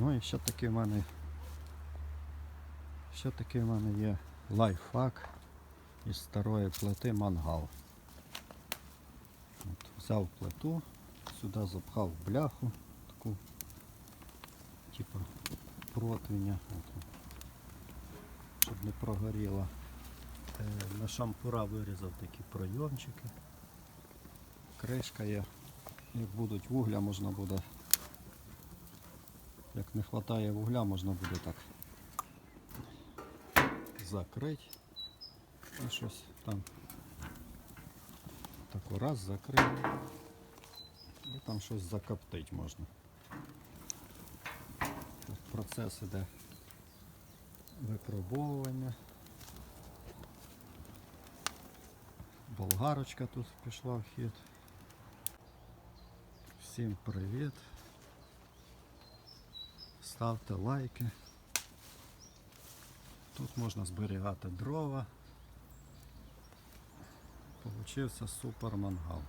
Ну і ще такий в мене. Ще такий в мене є лайфхак із старої плити мангал. От, взяв плиту, сюди запхав бляху, таку, типу противня, от, щоб не прогоріло. Е, На шампура вирізав такі пройомчики. Кришка є. Як будуть вугля, можна буде. Як не вистачає вугля, можна буде так закрити. І щось там. Таку раз закрив. І там щось закоптить можна. Так, Процес іде випробовування. Болгарочка тут пішла в хід. Всім привіт. Ставте лайки. Тут можна зберігати дрова. Получився супер мангал.